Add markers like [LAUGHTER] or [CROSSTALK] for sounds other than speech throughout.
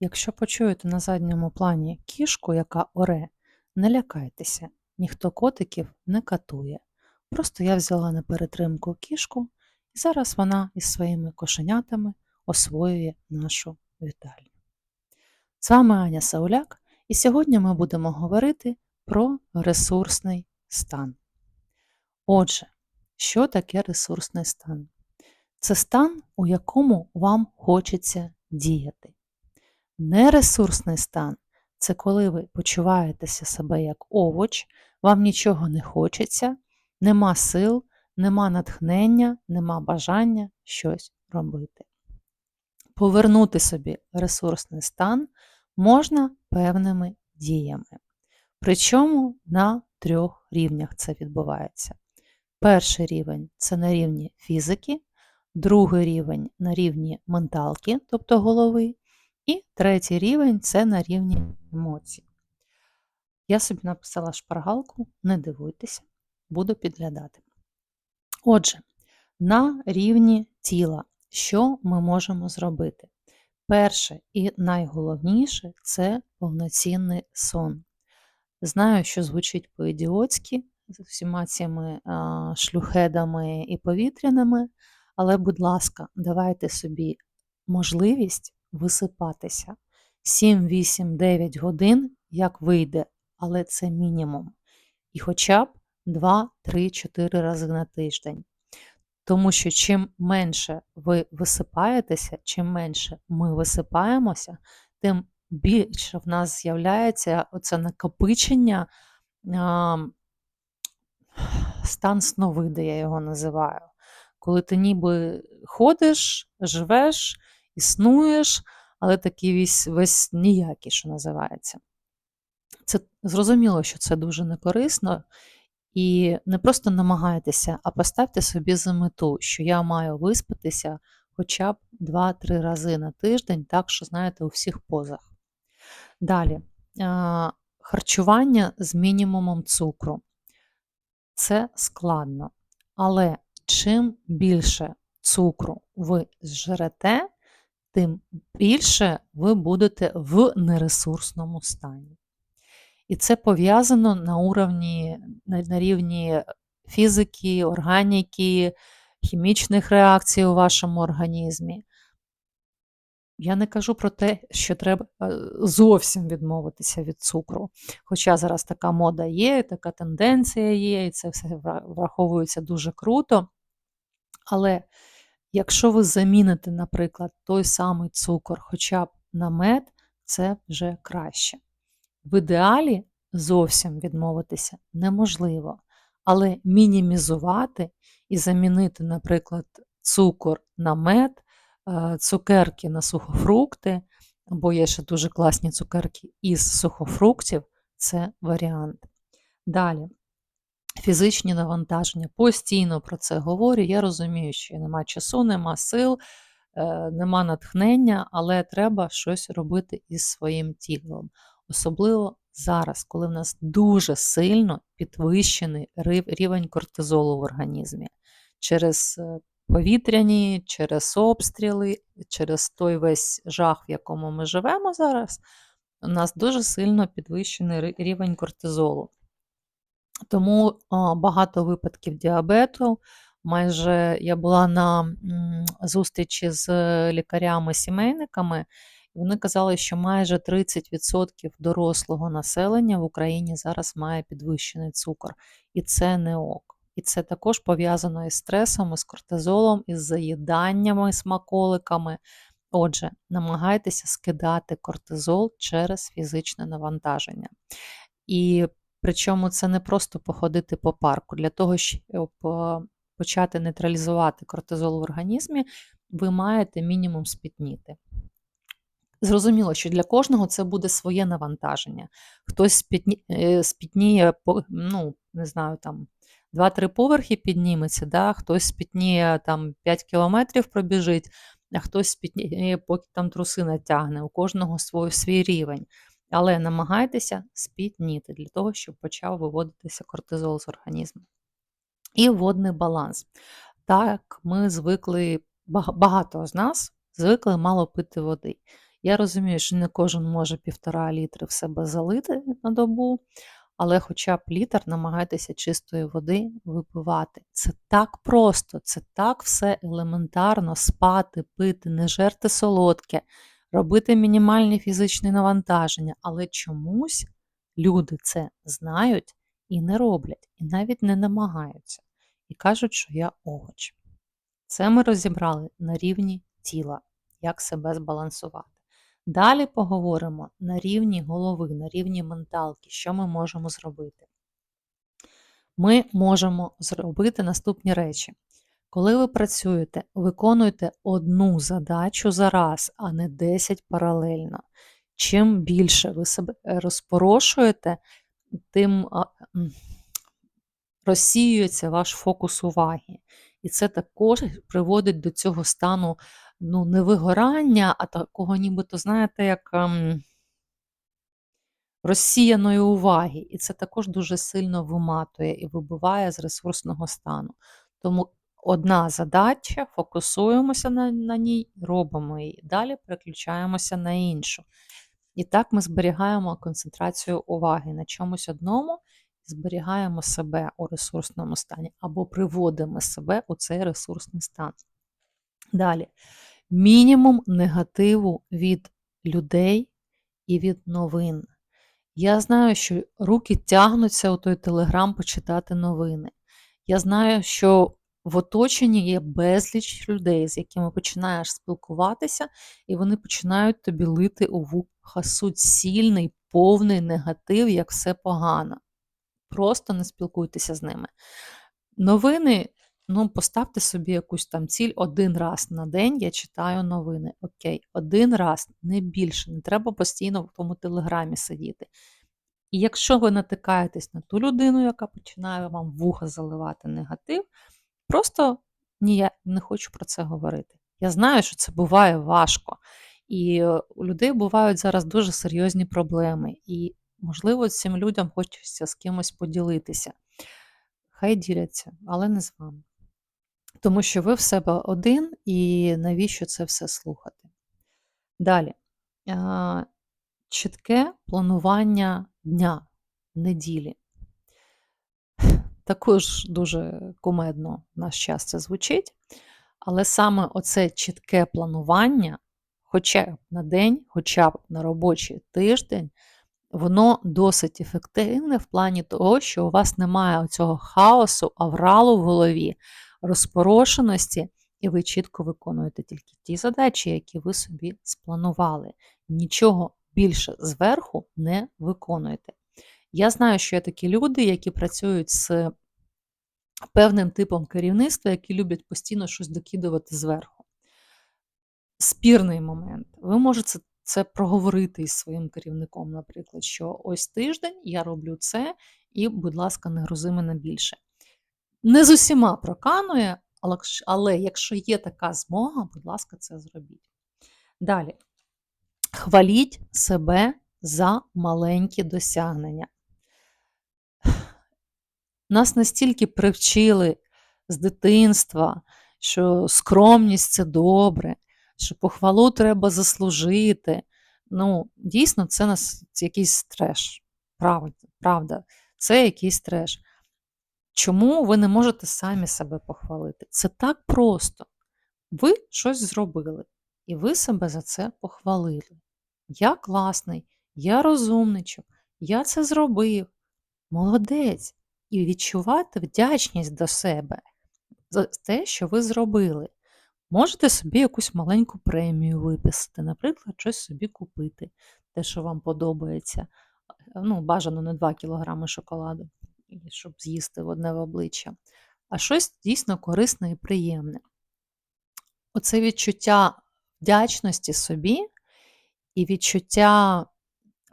Якщо почуєте на задньому плані кішку, яка оре, не лякайтеся, ніхто котиків не катує. Просто я взяла на перетримку кішку, і зараз вона із своїми кошенятами освоює нашу вітальню. З вами Аня Сауляк, і сьогодні ми будемо говорити про ресурсний стан. Отже, що таке ресурсний стан? Це стан, у якому вам хочеться діяти. Нересурсний стан це коли ви почуваєтеся себе як овоч, вам нічого не хочеться, нема сил, нема натхнення, нема бажання щось робити. Повернути собі ресурсний стан можна певними діями. Причому на трьох рівнях це відбувається. Перший рівень це на рівні фізики, другий рівень на рівні менталки, тобто голови, і третій рівень це на рівні емоцій. Я собі написала шпаргалку, не дивуйтеся, буду підглядати. Отже, на рівні тіла, що ми можемо зробити? Перше і найголовніше це повноцінний сон. Знаю, що звучить по-ідіотськи з всіма цими а, шлюхедами і повітряними, але, будь ласка, давайте собі можливість висипатися 7, 8, 9 годин, як вийде, але це мінімум. І хоча б 2, 3, 4 рази на тиждень. Тому що чим менше ви висипаєтеся, чим менше ми висипаємося, тим більше в нас з'являється оце накопичення, стан сновиди, я його називаю. Коли ти ніби ходиш, живеш, існуєш, але такий весь, весь ніякий, що називається. Це зрозуміло, що це дуже некорисно. І не просто намагайтеся, а поставте собі за мету, що я маю виспатися хоча б 2-3 рази на тиждень, так що, знаєте, у всіх позах. Далі, харчування з мінімумом цукру. Це складно. Але чим більше цукру ви зжерете, тим більше ви будете в нересурсному стані. І це пов'язано на уровні, на, рівні фізики, органіки, хімічних реакцій у вашому організмі. Я не кажу про те, що треба е, зовсім відмовитися від цукру. Хоча зараз така мода є, така тенденція є, і це все враховується дуже круто. Але якщо ви заміните, наприклад, той самий цукор хоча б на мед, це вже краще. В ідеалі зовсім відмовитися неможливо, але мінімізувати і замінити, наприклад, цукор на мед, е, цукерки на сухофрукти, або є ще дуже класні цукерки із сухофруктів це варіант. Далі, фізичні навантаження. Постійно про це говорю. Я розумію, що нема часу, нема сил, е, нема натхнення, але треба щось робити із своїм тілом. Особливо зараз, коли в нас дуже сильно підвищений рівень кортизолу в організмі через е, повітряні, через обстріли, через той весь жах, в якому ми живемо зараз, у нас дуже сильно підвищений рівень кортизолу. Тому багато випадків діабету. Майже я була на зустрічі з лікарями-сімейниками, і вони казали, що майже 30% дорослого населення в Україні зараз має підвищений цукор, і це не ок. І це також пов'язано із стресом, із кортизолом, із заїданнями, смаколиками. Отже, намагайтеся скидати кортизол через фізичне навантаження. І Причому це не просто походити по парку. Для того, щоб почати нейтралізувати кортизол в організмі, ви маєте мінімум спітніти. Зрозуміло, що для кожного це буде своє навантаження. Хтось е, спітніє, ну, не знаю, там 2-3 поверхи підніметься, да? хтось спітніє там 5 кілометрів пробіжить, а хтось спітніє, поки там труси натягне, у кожного свій, свій рівень. Але намагайтеся спітніти для того, щоб почав виводитися кортизол з організму. І водний баланс. Так, ми звикли, багато з нас звикли мало пити води. Я розумію, що не кожен може півтора літри в себе залити на добу, але хоча б літр намагайтеся чистої води випивати. Це так просто, це так все елементарно спати, пити, не жерти солодке, робити мінімальні фізичні навантаження, але чомусь люди це знають і не роблять, і навіть не намагаються. І кажуть, що я овоч. Це ми розібрали на рівні тіла, як себе збалансувати. Далі поговоримо на рівні голови, на рівні менталки, що ми можемо зробити. Ми можемо зробити наступні речі. Коли ви працюєте, виконуйте одну задачу за раз, а не 10 паралельно. Чим більше ви себе розпорошуєте, тим розсіюється ваш фокус уваги. І це також приводить до цього стану ну, не вигорання, а такого, нібито, знаєте, як ем, розсіяної уваги. І це також дуже сильно виматує і вибиває з ресурсного стану. Тому одна задача, фокусуємося на, на ній, робимо її. Далі переключаємося на іншу. І так ми зберігаємо концентрацію уваги на чомусь одному, зберігаємо себе у ресурсному стані або приводимо себе у цей ресурсний стан. Далі, мінімум негативу від людей і від новин. Я знаю, що руки тягнуться у той телеграм почитати новини. Я знаю, що в оточенні є безліч людей, з якими починаєш спілкуватися, і вони починають тобі лити у вуха суцільний, повний негатив, як все погано. Просто не спілкуйтеся з ними. Новини, ну, поставте собі якусь там ціль один раз на день я читаю новини. Окей, один раз, не більше, не треба постійно в тому телеграмі сидіти. І якщо ви натикаєтесь на ту людину, яка починає вам вуха заливати негатив, просто ні, я не хочу про це говорити. Я знаю, що це буває важко. І у людей бувають зараз дуже серйозні проблеми. І Можливо, цим людям хочеться з кимось поділитися. Хай діляться, але не з вами. Тому що ви в себе один, і навіщо це все слухати? Далі. Чітке планування дня, неділі. Також дуже кумедно в наш час звучить, але саме оце чітке планування, хоча б на день, хоча б на робочий тиждень, воно досить ефективне в плані того, що у вас немає цього хаосу, авралу в голові, розпорошеності, і ви чітко виконуєте тільки ті задачі, які ви собі спланували. Нічого більше зверху не виконуєте. Я знаю, що є такі люди, які працюють з певним типом керівництва, які люблять постійно щось докидувати зверху. Спірний момент. Ви можете це проговорити із своїм керівником, наприклад, що ось тиждень я роблю це, і, будь ласка, не грузи мене більше. Не з усіма проканує, але якщо є така змога, будь ласка, це зробіть. Далі. Хваліть себе за маленькі досягнення. Нас настільки привчили з дитинства, що скромність це добре, що похвалу треба заслужити. Ну, дійсно, це нас якийсь треш. Правда, правда, це якийсь треш. Чому ви не можете самі себе похвалити? Це так просто. Ви щось зробили, і ви себе за це похвалили. Я класний, я розумничок, я це зробив. Молодець. І відчувати вдячність до себе за те, що ви зробили. Можете собі якусь маленьку премію виписати, наприклад, щось собі купити, те, що вам подобається. Ну, Бажано не 2 кг шоколаду, щоб з'їсти в одне в обличчя, а щось дійсно корисне і приємне. Оце відчуття вдячності собі і відчуття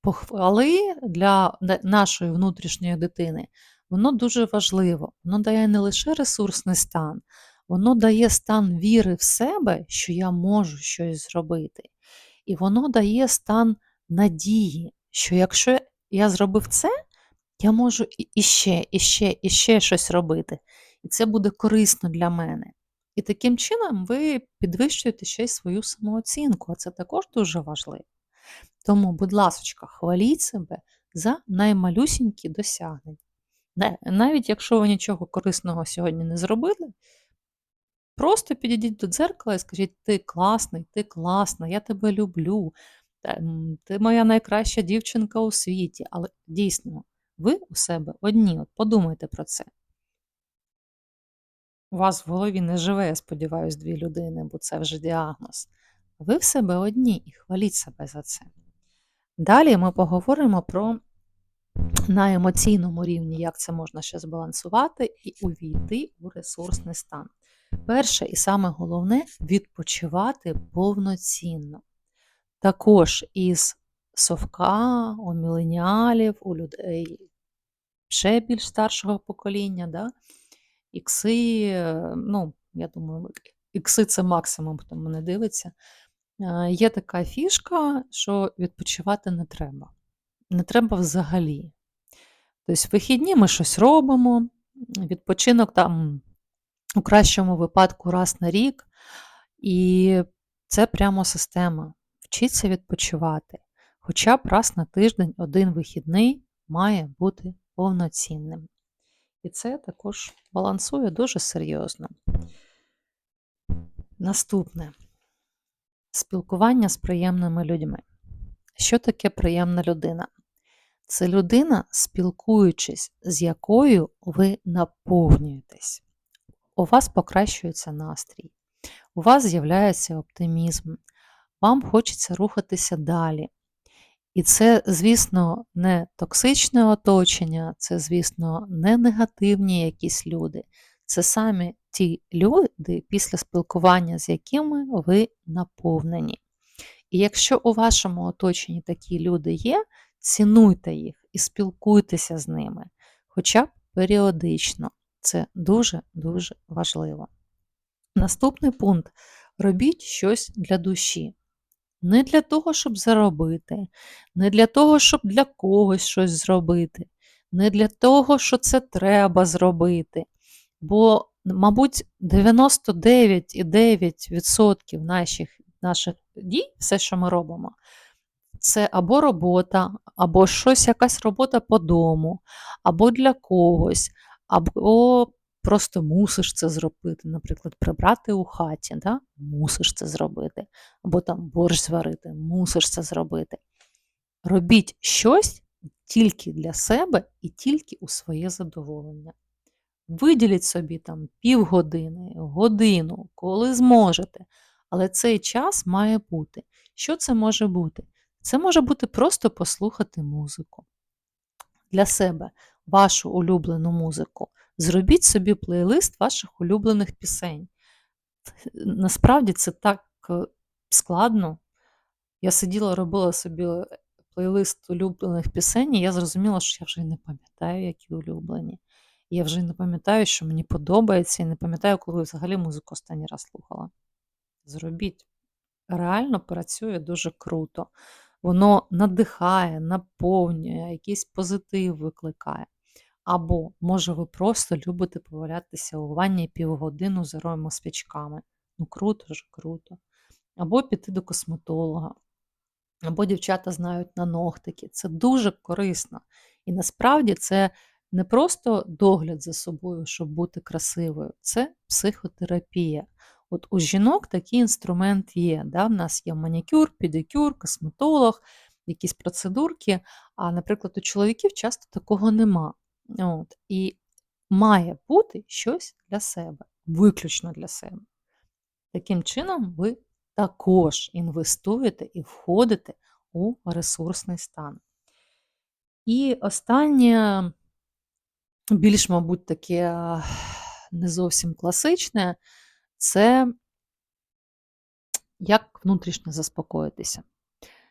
похвали для нашої внутрішньої дитини, воно дуже важливо. Воно дає не лише ресурсний стан, Воно дає стан віри в себе, що я можу щось зробити. І воно дає стан надії, що якщо я зробив це, я можу іще, іще, іще щось робити. І це буде корисно для мене. І таким чином ви підвищуєте ще й свою самооцінку, а це також дуже важливо. Тому, будь ласочка, хваліть себе за наймалюсінькі досягнення. Не- Навіть якщо ви нічого корисного сьогодні не зробили, просто підійдіть до дзеркала і скажіть: ти класний, ти класна, я тебе люблю, ти моя найкраща дівчинка у світі. Але дійсно, ви у себе одні. От подумайте про це. У вас в голові не живе, я сподіваюся, дві людини, бо це вже діагноз. Ви в себе одні і хваліть себе за це. Далі ми поговоримо про на емоційному рівні, як це можна ще збалансувати і увійти у ресурсний стан. Перше і саме головне відпочивати повноцінно. Також із совка, у міленіалів, у людей ще більш старшого покоління, да? ікси, ну, я думаю, ікси це максимум, хто мене дивиться. Е, Є така фішка, що відпочивати не треба. Не треба взагалі. Тобто, вихідні ми щось робимо, відпочинок там у кращому випадку раз на рік, і це прямо система. Вчіться відпочивати. Хоча б раз на тиждень один вихідний має бути повноцінним. І це також балансує дуже серйозно. Наступне спілкування з приємними людьми. Що таке приємна людина? Це людина, спілкуючись, з якою ви наповнюєтесь. У вас покращується настрій, у вас з'являється оптимізм, вам хочеться рухатися далі. І це, звісно, не токсичне оточення, це, звісно, не негативні якісь люди. Це самі ті люди, після спілкування з якими ви наповнені. І якщо у вашому оточенні такі люди є, цінуйте їх і спілкуйтеся з ними, хоча б періодично. Це дуже-дуже важливо. Наступний пункт: робіть щось для душі. Не для того, щоб заробити, не для того, щоб для когось щось зробити, не для того, що це треба зробити. Бо, мабуть, 99,9% наших, наших дій, все, що ми робимо, це або робота, або щось, якась робота по дому, або для когось, або просто мусиш це зробити. Наприклад, прибрати у хаті, да? мусиш це зробити, або там борщ зварити, мусиш це зробити. Робіть щось тільки для себе і тільки у своє задоволення. Виділіть собі там півгодини, годину, коли зможете. Але цей час має бути. Що це може бути? Це може бути просто послухати музику. Для себе вашу улюблену музику. Зробіть собі плейлист ваших улюблених пісень. Насправді це так е, складно. Я сиділа, робила собі е, плейлист улюблених пісень, і я зрозуміла, що я вже не пам'ятаю, які улюблені. Я вже не пам'ятаю, що мені подобається, і не пам'ятаю, коли взагалі музику останній раз слухала. Зробіть. Реально працює дуже круто. Воно надихає, наповнює, якийсь позитив викликає. Або, може, ви просто любите повалятися у ванні півгодину з свічками. Ну, круто ж, круто. Або піти до косметолога, або дівчата знають на ногтики. Це дуже корисно. І насправді це не просто догляд за собою, щоб бути красивою, це психотерапія. От у жінок такий інструмент є. Да? В нас є манікюр, педикюр, косметолог, якісь процедурки, а, наприклад, у чоловіків часто такого нема. От. І має бути щось для себе, виключно для себе. Таким чином, ви також інвестуєте і входите у ресурсний стан. І останнє, більш, мабуть, таке не зовсім класичне, це як внутрішньо заспокоїтися.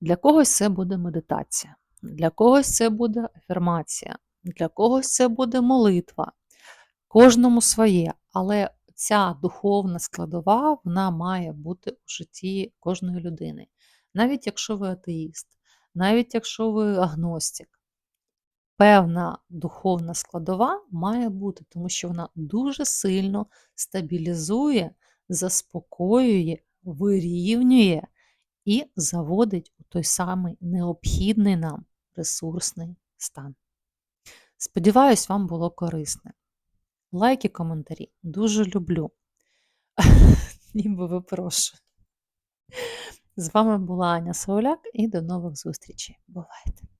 Для когось це буде медитація, для когось це буде афірмація, для когось це буде молитва, кожному своє, але ця духовна складова вона має бути у житті кожної людини. Навіть якщо ви атеїст, навіть якщо ви агностик, певна духовна складова має бути, тому що вона дуже сильно стабілізує заспокоює, вирівнює і заводить у той самий необхідний нам ресурсний стан. Сподіваюсь, вам було корисне. Лайки, коментарі дуже люблю. [LAUGHS] Ніби випрошую. З вами була Аня Сауляк і до нових зустрічей. Бувайте!